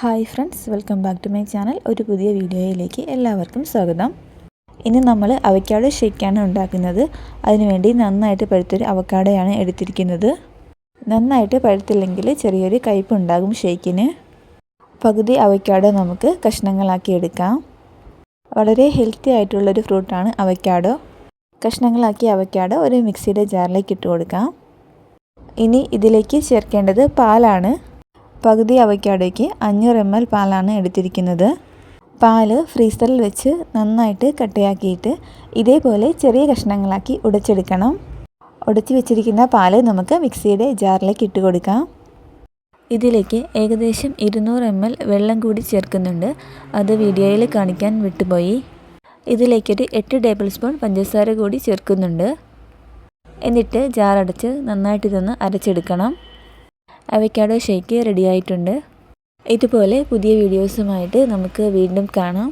Hi friends welcome back to my channel. ഒരു പുതിയ വീഡിയോയിലേക്ക് എല്ലാവർക്കും സ്വാഗതം. ഇനി നമ്മൾ അവക്കാടോ ഷേക്കാണ് ഉണ്ടാക്കുന്നത്. അതിനുവേണ്ടി നന്നായിട്ട് പഴുത്തൊരു അവക്കാടയാണ് എടുത്തിരിക്കുന്നത്. നന്നായിട്ട് പഴുത്തില്ലെങ്കിൽ ചെറിയൊരു കയ്പ് ഉണ്ടാകും ഷേക്കിന്. പകുതി അവക്കാടോ നമുക്ക് കഷ്ണങ്ങളാക്കി എടുക്കാം. വളരെ ഹെൽത്തി ആയിട്ടുള്ളൊരു ഫ്രൂട്ടാണ് അവക്കാടോ. കഷ്ണങ്ങളാക്കി അവക്കാടോ ഒരു മിക്സിയുടെ ജാറിലേക്ക് ഇട്ട് കൊടുക്കാം. ഇനി ഇതിലേക്ക് ചേർക്കേണ്ടത് പാലാണ്. പകുതി അവയ്ക്കാടേക്ക് അഞ്ഞൂറ് എം എൽ പാലാണ് എടുത്തിരിക്കുന്നത്. പാൽ ഫ്രീസറിൽ വെച്ച് നന്നായിട്ട് കട്ടയാക്കിയിട്ട് ഇതേപോലെ ചെറിയ കഷ്ണങ്ങളാക്കി ഉടച്ചെടുക്കണം. ഉടച്ചു വെച്ചിരിക്കുന്ന പാൽ നമുക്ക് മിക്സിയുടെ ജാറിലേക്ക് ഇട്ട് കൊടുക്കാം. ഇതിലേക്ക് ഏകദേശം ഇരുന്നൂറ് എം എൽ വെള്ളം കൂടി ചേർക്കുന്നുണ്ട്. അത് വീഡിയോയിൽ കാണിക്കാൻ വിട്ടുപോയി. ഇതിലേക്കൊരു എട്ട് ടേബിൾ സ്പൂൺ പഞ്ചസാര കൂടി ചേർക്കുന്നുണ്ട്. എന്നിട്ട് ജാറടച്ച് നന്നായിട്ട് ഇതൊന്ന് അരച്ചെടുക്കണം. അവയ്ക്കാഡോ ഷേക്ക് റെഡിയായിട്ടുണ്ട്. ഇതുപോലെ പുതിയ വീഡിയോസുമായിട്ട് നമുക്ക് വീണ്ടും കാണാം.